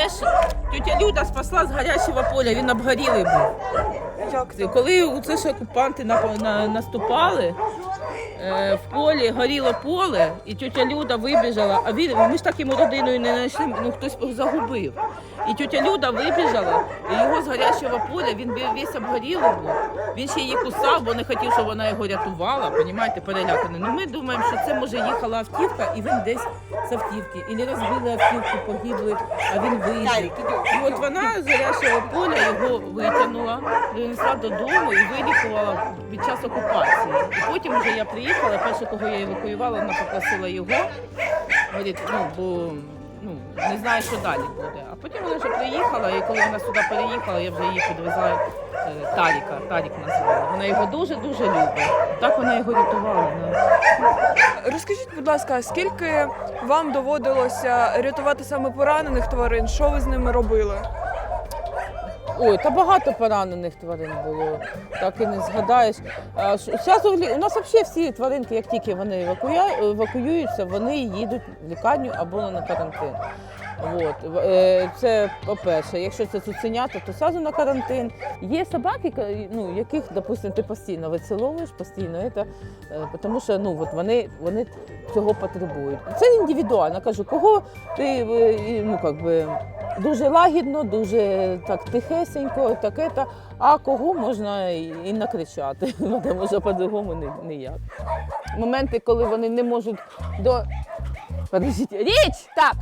Це ж тетя Люда спасла з гарячого поля, він обгорілий був. Коли у це ж окупанти наступали, е, в полі горіло поле, і тетя Люда вибіжала, а він, ми ж так йому родиною не знайшли, ну хтось загубив. І тетя Люда вибіжала, і його з гарячого поля, він весь обгорілий був. Він ще її кусав, бо не хотів, щоб вона його рятувала, понімаєте, переляканий. Ну ми думаємо, що це може їхала автівка, і він десь з автівки. Ілі розбили автівку, погибли, а він вийшов. І от вона з гарячого поля його витягнула, принесла додому і вилікувала під час окупації. І потім вже я приїхала, перше, кого я евакуювала, вона попросила його. Говорить, ну бо ну не знаю, що далі буде. А потім вона вже приїхала, і коли вона сюди переїхала, я вже її підвезла е, Таріка. Тарік назвала. Вона його дуже дуже любить. Так вона його рятувала. вона- Розкажіть, будь ласка, скільки вам доводилося рятувати саме поранених тварин? Що ви з ними робили? Ой, та багато поранених тварин було, так і не згадаєш. Зараз у нас взагалі всі тваринки, як тільки вони евакуюються, вони їдуть в лікарню або на карантин. От. е, Це по-перше, якщо це цуценята, то одразу на карантин. Є собаки, ну, яких, допустимо, ти постійно вицеловуєш, постійно, це, е, тому що ну, от вони, вони цього потребують. Це індивідуально. Кажу, кого ти е, ну, как би, дуже лагідно, дуже так тихесенько, таке, та, а кого можна і, накричати, тому що по-другому ні- ніяк. Моменти, коли вони не можуть до. Подождите. Речь! Так,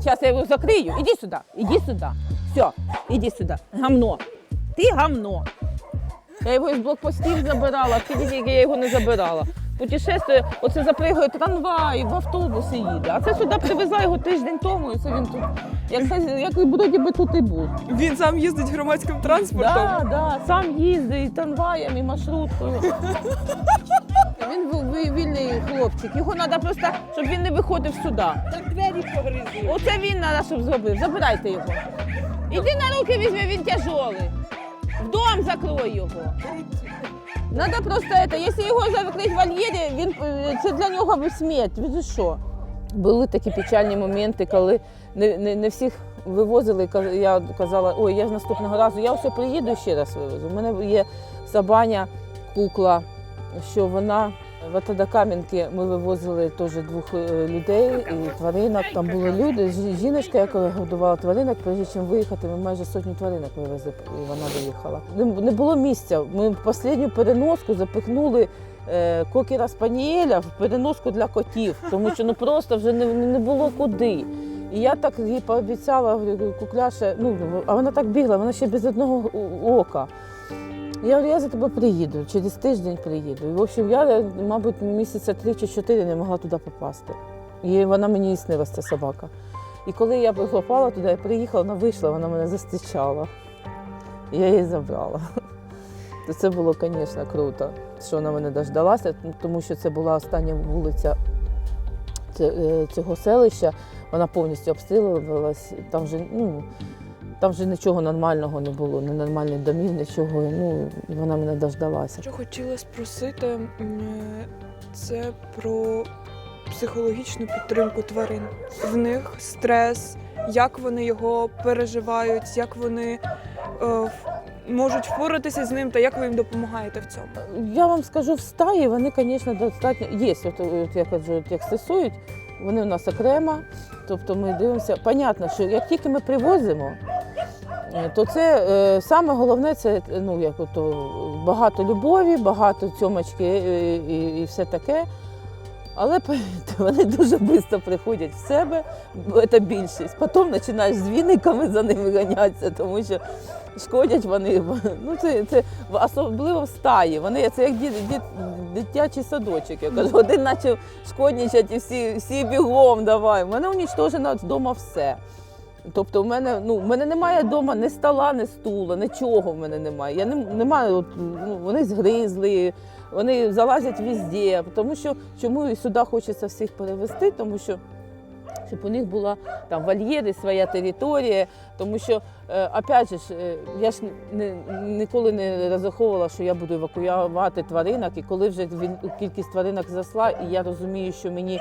сейчас я его закрою. Иди сюда, иди сюда. Все, иди сюда. Гамно. Ти гамно. Я його із блокпостів забирала, дії я його не забирала. Путешествує, оце запригує трамвай, в автобус і їде. А це сюди привезла його тиждень тому, і це він тут. Як, це- як вроді би тут і був. Він сам їздить громадським транспортом. Да, да, сам їздить і трамваєм, і маршруткою. Він ві- ві- вільний хлопчик. Його треба просто, щоб він не виходив сюди. Так двері погризли. Оце він треба, щоб зробив. Забирайте його. Іди на руки візьми, він тяжолий. В дом закрой його. Надо просто это, якщо його закрити в вольєрі, він е, це для нього би смерть. Ви що? Були такі печальні моменти, коли не, не, не всіх вивозили. Я казала, ой, я з наступного разу, я все приїду ще раз вивезу. У мене є Сабаня, кукла, що вона в Атадакам'янки ми вивозили теж двох е, людей і тваринок. Там були люди, жі- жіночка, яка годувала тваринок, перш чим виїхати, ми майже сотню тваринок вивезли, і вона доїхала. Не, було місця. Ми в останню переноску запихнули. е, Кокера спанієля в переноску для котів, тому що ну просто вже не, не було куди. І я так їй пообіцяла, говорю, кукляше, ну а вона так бігла, вона ще без одного ока. Я говорю, я за тебе приїду, через тиждень приїду. І, в общем, я, мабуть, місяця три чи чотири не могла туди попасти. І вона мені і снилась, ця собака. І коли я попала туди, я приїхала, вона вийшла, вона мене зустрічала. І Я її забрала. То це було, звісно, круто, що вона мене дождалася, тому що це була остання вулиця е, цього селища. Вона повністю обстрілювалась. Там вже, ну, там вже нічого нормального не було, ні нормальних домів, нічого. Ну, і вона мене дождалася. Що хотіла спросити, це про психологічну підтримку тварин. В них стрес, як вони його переживають, як вони е, можуть впоратися з ним та як ви їм допомагаєте в цьому. Я вам скажу, в стаї вони, звісно, достатньо є. От, от я кажу, от як стресують, вони у нас окремо. Тобто ми дивимося. Понятно, що як тільки ми привозимо, е, то це е, саме головне це е, ну, як ото, багато любові, багато цьомочки е, і, і все таке. Але вони дуже швидко приходять в себе, це більшість. Потім починаєш з віниками за ними ганятися, тому що шкодять вони. Ну, це, це особливо в стаї. Вони це як ді, ді, дитячий садочок. Я кажу, один почав шкоднічати і всі, всі бігом давай. У мене унічтожено вдома все. Тобто, в мене, ну, в мене немає вдома ні стола, ні стула, нічого в мене немає. Я не, не маю, от, ну, вони згризли, вони залазять везде. Тому що чому і сюди хочеться всіх перевезти, тому що щоб у них була там вольєри, своя територія. Тому що, е, опять же, е, я ж не, ніколи не розраховувала, що я буду евакуювати тваринок, і коли вже він- кількість тваринок зросла, і я розумію, що мені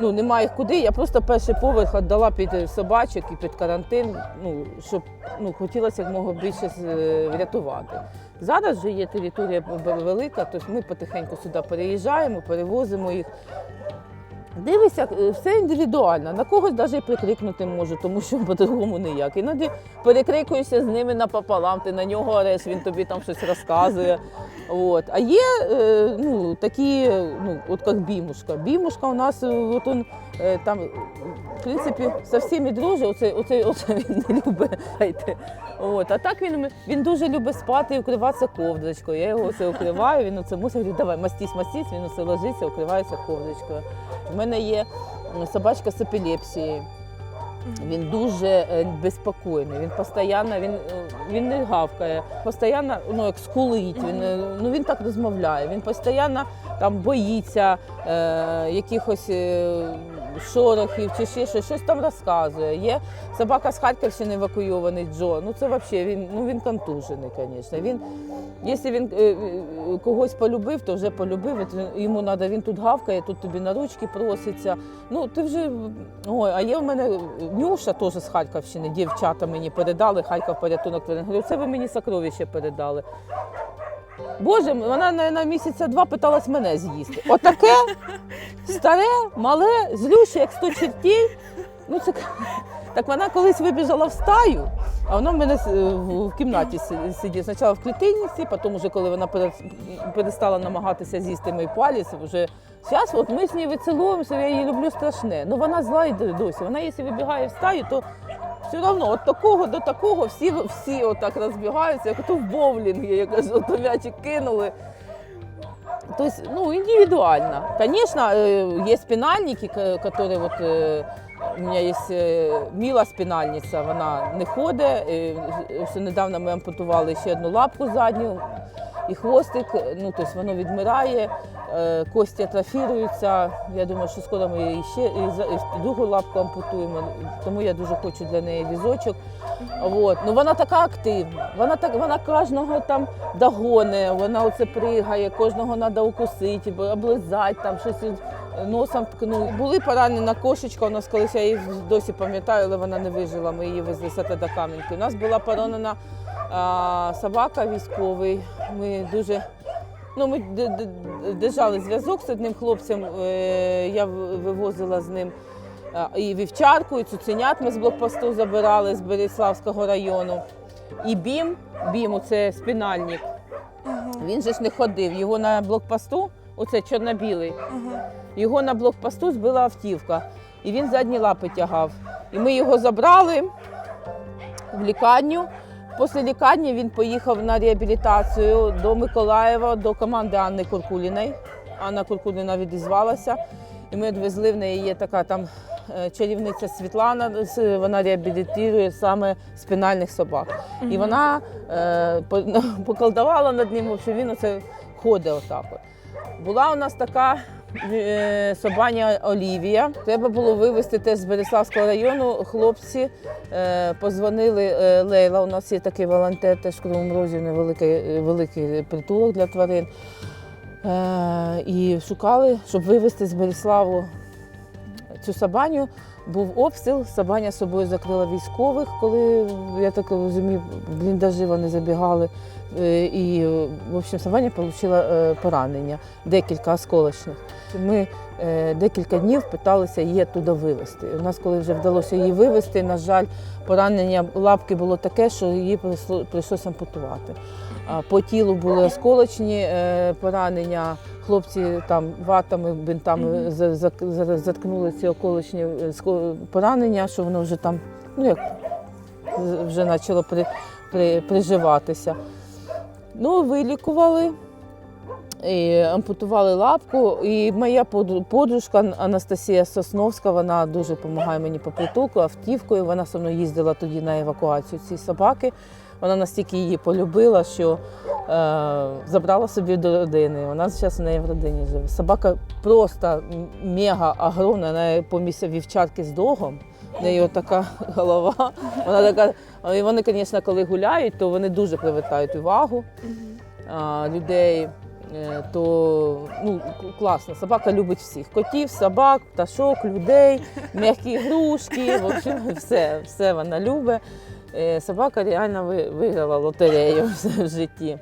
ну, немає куди. Я просто перший поверх віддала під собачок і під карантин, ну, щоб ну, хотілося як мого більше з- врятувати. Зараз вже є територія велика, тобто ми потихеньку сюди переїжджаємо, перевозимо їх. Дивися, е, все індивідуально. На когось навіть прикрикнути можу, тому що по-другому ніяк. Іноді перекрикуєшся з ними напополам, ти на нього ореш, він тобі там щось розказує. От. А є е, ну, такі, ну, от як бімушка. Бімушка у нас е, от он, там, в принципі, со всіми дружить, оце, оце, оце він не любить. От. А так він, він дуже любить спати і укриватися ковдрочкою. Я його оце укриваю, він оце мусить давай мастись, мастись, він оце ложиться, укривається ковдрочкою. Мене є собачка з епілепсією. Він дуже е, безпокійний. Він постійно, він, е, він не гавкає, постійно ну, як скулить. Він, е, ну, він так розмовляє. Він постійно там боїться е, якихось шорохів чи ще щось, щось там розказує. Є собака з Харківщини евакуйований Джо. Ну це взагалі він, ну, він контужений, звісно. Він, якщо він е, е, когось полюбив, то вже полюбив. Йому треба, він тут гавкає, тут тобі на ручки проситься. Ну, ти вже. Ой, а є в мене Нюша теж з Харківщини, дівчата мені передали, Харків порятунок. Говорю, це ви мені сокровище передали. Боже, вона на, місяця два питалась мене з'їсти. Отаке старе, мале, злюще, як сто чертей. Ну, це... Так вона колись вибіжала в стаю, а вона в мене в в кімнаті си- сидить. Спочатку в клітинниці, потім, вже, коли вона перестала намагатися з'їсти мій палець, вже зараз от ми з нею вицілуємося, я її люблю страшне. Ну вона зла й досі. Вона, якщо вибігає в стаю, то все одно від такого до такого всі, всі отак розбігаються, як то в боулінгі, я кажу, ото м'ячик кинули. То есть, ну, индивидуально. Конечно, э, есть спинальники, ка- которые вот э, у меня есть э, міла спинальниця, вона не ходить. Е, Все недавно ми ампутували ще одну лапку задню і хвостик, ну тобто воно відмирає, е, кості атрофіруються. Я думаю, що скоро ми її ще і за- і другу лапку ампутуємо, тому я дуже хочу для неї візочок. От. Ну вона така активна. Вона так вона кожного там догоне, вона оце пригає, кожного треба укусити, бо- облизати, там щось носом ткнути. Були поранена кошечка. У нас колись я її досі пам'ятаю, але вона не вижила. Ми її везли з до Кам'янки. У нас була поранена а, собака військовий. Ми дуже. Ну, ми держали зв'язок з одним хлопцем. е, Я вивозила з ним і вівчарку, і цуценят ми з блокпосту забирали з Береславського району. І бім, бім, це спінальник. Він же ж не ходив. Його на блокпосту, оце чорно-білий, його на блокпосту збила автівка. І він задні лапи тягав. І ми його забрали в лікарню. Після лікарні він поїхав на реабілітацію до Миколаєва, до команди Анни Куркуліної. Анна Куркуліна відізвалася. І ми відвезли в неї є така там е, чарівниця Світлана, вона реабілітує саме спінальних собак. І вона е, поколдувала над ним, общем, він оце ходить отак. Була у нас така е, собаня Олівія. Треба було вивезти теж з Береславського району. Хлопці е, позвонили е, Лейла. У нас є такий волонтер, теж в Розі невеликий великий притулок для тварин. І шукали, щоб вивезти з Береславу цю сабаню. Був обстріл, сабаня собою закрила військових, коли я так розумію, бліндажі вони забігали. Е, І, е, в общем, Сабаня отримала поранення, декілька осколочних. Ми е, декілька днів питалися її туди вивезти. У нас, коли вже вдалося її вивезти, на жаль, поранення лапки було таке, що її прийшло- прийшлося ампутувати. По тілу були осколочні е, поранення. Хлопці там ватами, бинтами за- за- за- заткнули ці околочні е, поранення, що воно вже там, ну як вже почало при, при, приживатися. Ну, вилікували, і ампутували лапку. І моя подружка Анастасія Сосновська, вона дуже допомагає мені по притулку, автівкою. Вона зі мною їздила тоді на евакуацію цієї собаки. Вона настільки її полюбила, що е, забрала собі до родини. Вона зараз у неї в родині живе. Собака просто мега огромна, вона по місця вівчарки з догом. В неї така голова. Вона така. І вони, звісно, коли гуляють, то вони дуже привертають увагу а, людей. е, то ну, класно. Собака любить всіх. Котів, собак, пташок, людей, м'які ігрушки. В общем, все, все вона любить. Е, Собака реально ви- виграла лотерею в житті.